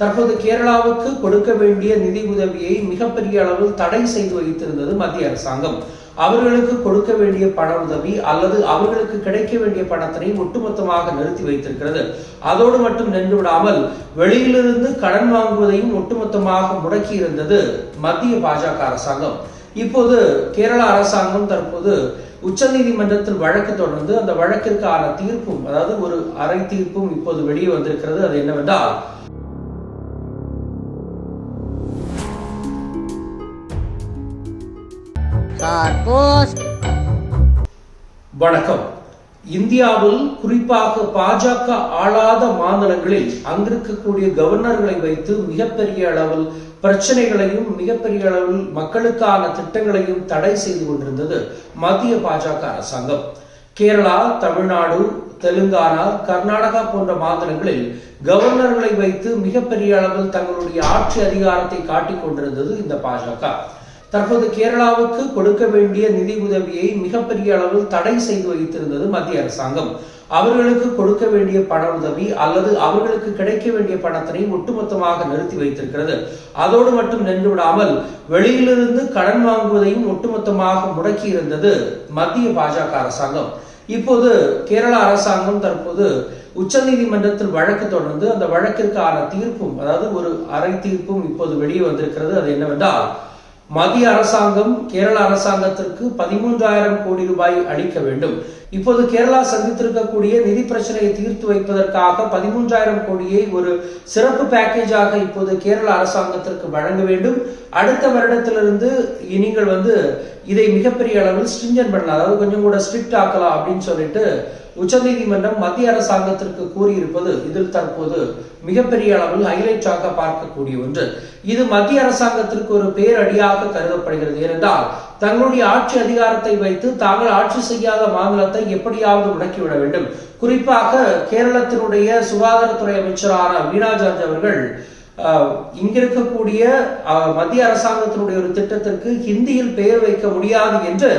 தற்போது கேரளாவுக்கு கொடுக்க வேண்டிய நிதி உதவியை மிகப்பெரிய அளவில் தடை செய்து வைத்திருந்தது மத்திய அரசாங்கம். அவர்களுக்கு கொடுக்க வேண்டிய பண உதவி அல்லது அவர்களுக்கு கிடைக்க வேண்டிய பணத்தினை ஒட்டுமொத்தமாக நிறுத்தி வைத்திருக்கிறது. அதோடு மட்டும் நின்று விடாமல் வெளியிலிருந்து கடன் வாங்குவதையும் ஒட்டுமொத்தமாக முடக்கி இருந்தது மத்திய பாஜக அரசாங்கம். இப்போது கேரள அரசாங்கம் தற்போது உச்சநீதிமன்றத்தில் வழக்கு தொடர்ந்து அந்த வழக்கிற்கான தீர்ப்பும் அதாவது ஒரு அரை தீர்ப்பும் இப்போது வெளியே வந்திருக்கிறது. அது என்னவென்றால் கார்போஸ்ட் வணக்கம். இந்தியாவில் குறிப்பாக பாஜக ஆளாத மாநிலங்களில் அங்கிருக்கக்கூடிய கவர்னர்களை வைத்து மிகப்பெரிய அளவில் பிரச்சனைகளையும் மிகப்பெரிய அளவில் மக்களுக்கான திட்டங்களையும் தடை செய்து கொண்டிருந்தது மத்திய பாஜக அரசாங்கம். கேரளா தமிழ்நாடு தெலுங்கானா கர்நாடகா போன்ற மாநிலங்களில் கவர்னர்களை வைத்து மிகப்பெரிய அளவில் தங்களுடைய ஆட்சி அதிகாரத்தை காட்டிக் கொண்டிருந்தது இந்த பாஜக. தற்போது கேரளாவுக்கு கொடுக்க வேண்டிய நிதி உதவியை மிகப்பெரிய அளவில் தடை செய்து வைத்திருந்தது மத்திய அரசாங்கம். அவர்களுக்கு கொடுக்க வேண்டிய பண உதவி அல்லது அவர்களுக்கு கிடைக்க வேண்டிய பணத்தினை ஒட்டுமொத்தமாக நிறுத்தி வைத்திருக்கிறது. அதோடு மட்டும் நின்று விடாமல் வெளியிலிருந்து கடன் வாங்குவதையும் ஒட்டுமொத்தமாக முடக்கி இருந்தது மத்திய பாஜக அரசாங்கம். இப்போது கேரள அரசாங்கம் தற்போது உச்சநீதிமன்றத்தில் வழக்கு தொடர்ந்து அந்த வழக்கிற்கான தீர்ப்பும் அதாவது ஒரு அரை தீர்ப்பும் இப்போது வெளியே வந்திருக்கிறது. அது என்னவென்றால் மத்திய அரசாங்கம் கேரள அரசாங்கத்திற்கு பதிமூன்றாயிரம் கோடி ரூபாய் அளிக்க வேண்டும். இப்போது கேரளா சந்தித்திருக்கக்கூடிய நிதி பிரச்சனையை தீர்த்து வைப்பதற்காக பதிமூன்றாயிரம் கோடியை ஒரு சிறப்பு பேக்கேஜாக இப்போது கேரள அரசாங்கத்திற்கு வழங்க வேண்டும். அடுத்த வருடத்திலிருந்து நீங்கள் வந்து இதை மிகப்பெரிய அளவில் ஸ்ட்ரிஞ்சன் பண்ணலாம். அதாவது கொஞ்சம் கூட ஸ்ட்ரிக்ட் ஆக்கலாம் அப்படின்னு சொல்லிட்டு உச்சநீதிமன்றம் மத்திய அரசாங்கத்திற்கு கூறியிருப்பது இதில் தற்போது மிகப்பெரிய அளவில் ஹைலைட்டாக பார்க்கக்கூடிய ஒன்று. இது மத்திய அரசாங்கத்திற்கு ஒரு பேரடியாக கருதப்படுகிறது. ஏனென்றால் தங்களுடைய ஆட்சி அதிகாரத்தை வைத்து தாங்கள் ஆட்சி செய்யாத மாநிலத்தை எப்படியாவது முடக்கிவிட வேண்டும். குறிப்பாக கேரளத்தினுடைய சுகாதாரத்துறை அமைச்சரான வீணா ஜார்ஜ் அவர்கள் இங்கிருக்கக்கூடிய அஹ், மத்திய அரசாங்கத்தினுடைய ஒரு திட்டத்திற்கு ஹிந்தியில் பெயர் வைக்க முடியாது என்று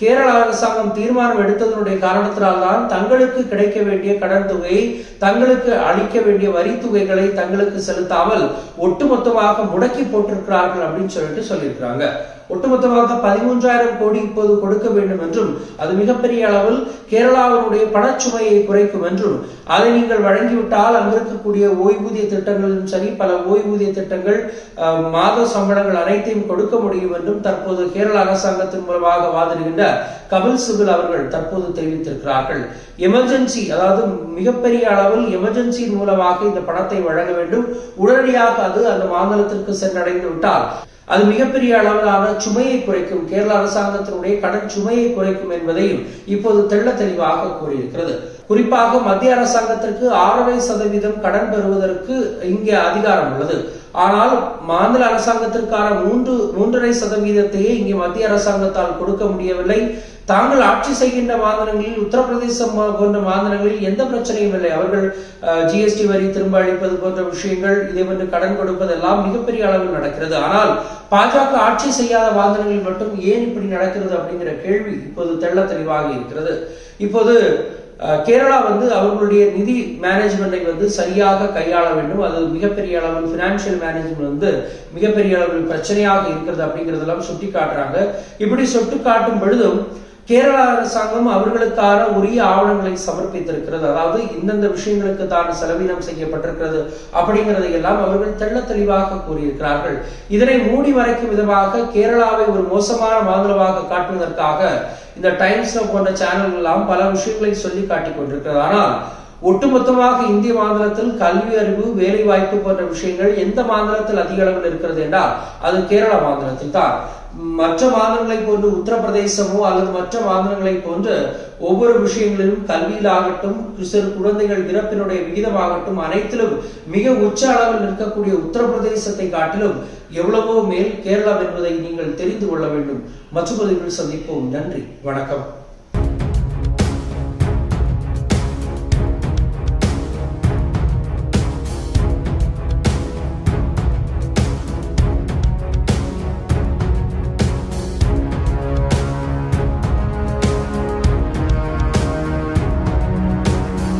கேரள அரசாங்கம் தீர்மானம் எடுத்ததனுடைய காரணத்தினால்தான் தங்களுக்கு கிடைக்க வேண்டிய கடன் தொகையை தங்களுக்கு அளிக்க வேண்டிய வரி தொகைகளை தங்களுக்கு செலுத்தாமல் ஒட்டுமொத்தமாக முடக்கி போட்டிருக்கிறார்கள் அப்படின்னு சொல்லிட்டு சொல்லியிருக்கிறாங்க. ஒட்டுமொத்தமாக பதிமூன்றாயிரம் கோடி இப்போது கொடுக்க வேண்டும் என்றும் அது மிகப்பெரிய அளவில் கேரளாவினுடைய பணச்சுமையை குறைக்கும் என்றும் அதை நீங்கள் வழங்கிவிட்டால் அங்கு இருக்கக்கூடிய ஓய்வூதிய திட்டங்களும் சரி பல ஓய்வூதிய திட்டங்கள் மாத சம்பளங்கள் அனைத்தையும் கொடுக்க முடியும் என்றும் தற்போது கேரள அரசாங்கத்தின் மூலமாக வாதிடுகின்ற vida கபில் சிபில் அவர்கள் தற்போது தெரிவித்திருக்கிறார்கள். எமர்ஜென்சி அதாவது மிகப்பெரிய அளவில் எமர்ஜென்சியின் மூலமாக இந்த பணத்தை வழங்க வேண்டும். உடனடியாக அது அந்த மாநிலத்திற்கு சென்றடைந்து விட்டால் அது மிகப்பெரிய அளவிலான சுமையை குறைக்கும். கேரள அரசாங்கத்தினுடைய கடன் சுமையை குறைக்கும் என்பதையும் இப்போது தெள்ள தெளிவாக கூறியிருக்கிறது. குறிப்பாக மத்திய அரசாங்கத்திற்கு ஆறரை சதவீதம் கடன் பெறுவதற்கு இங்கே அதிகாரம் உள்ளது. ஆனால் மாநில அரசாங்கத்திற்கான மூன்று மூன்றரை சதவீதத்தையே இங்கே மத்திய அரசாங்கத்தால் கொடுக்க முடியவில்லை. தாங்கள் ஆட்சி செய்கின்ற மாநிலங்களில் உத்தரப்பிரதேசம் போன்ற மாநிலங்களில் எந்த பிரச்சனையும் இல்லை. அவர்கள் ஜிஎஸ்டி வரி திரும்ப அளிப்பது போன்ற விஷயங்கள் இதே போன்று கடன் கொடுப்பது எல்லாம் மிகப்பெரிய அளவில் நடக்கிறது. ஆனால் பாஜக ஆட்சி செய்யாத மாநிலங்களில் மட்டும் ஏன் இப்படி நடக்கிறது அப்படிங்கிற கேள்வி இப்போது தெள்ள தெளிவாக இருக்கிறது. இப்போது அஹ், கேரளா வந்து அவர்களுடைய நிதி மேனேஜ்மெண்ட்டை வந்து சரியாக கையாள வேண்டும். அது மிகப்பெரிய அளவில் பினான்சியல் மேனேஜ்மெண்ட் வந்து மிகப்பெரிய அளவில் பிரச்சனையாக இருக்கிறது அப்படிங்கறதெல்லாம் சுட்டி காட்டுறாங்க இப்படி சுட்டி காட்டும் பொழுதும் கேரள அரசாங்கம் அவர்களுக்கான உரிய ஆவணங்களை சமர்ப்பித்திருக்கிறது. அதாவது இந்தந்த விஷயங்களுக்கு தான் செலவீனம் செய்யப்பட்டிருக்கிறது அப்படிங்கிறதை எல்லாம் அவர்கள் தெள்ள தெளிவாக கூறியிருக்கிறார்கள். இதனை மூடி மறைக்கும் விதமாக கேரளாவை ஒரு மோசமான மாநிலமாக காட்டுவதற்காக இந்த டைம்ஸ் போன்ற சேனல்கள் எல்லாம் பல விஷயங்களை சொல்லி காட்டிக் கொண்டிருக்கிறது. ஆனால் ஒட்டுமொத்தமாக இந்திய மாநிலத்தில் கல்வி அறிவு வேலை வாய்ப்பு போன்ற விஷயங்கள் எந்த மாநிலத்தில் அதிக அளவில் இருக்கிறது என்றால் அது கேரள மாநிலத்தில் தான். மற்ற மாநிலங்களை போன்று உத்தரப்பிரதேசமோ அல்லது மற்ற மாநிலங்களை போன்று ஒவ்வொரு விஷயங்களிலும் கல்வியிலாகட்டும் சிறு குழந்தைகள் இறப்பினுடைய விகிதமாகட்டும் அனைத்திலும் மிக உச்ச அளவில் இருக்கக்கூடிய உத்தரப்பிரதேசத்தை காட்டிலும் எவ்வளவோ மேல் கேரளம் என்பதை நீங்கள் தெரிந்து கொள்ள வேண்டும். மற்றொரு சந்திப்போம். நன்றி. வணக்கம்.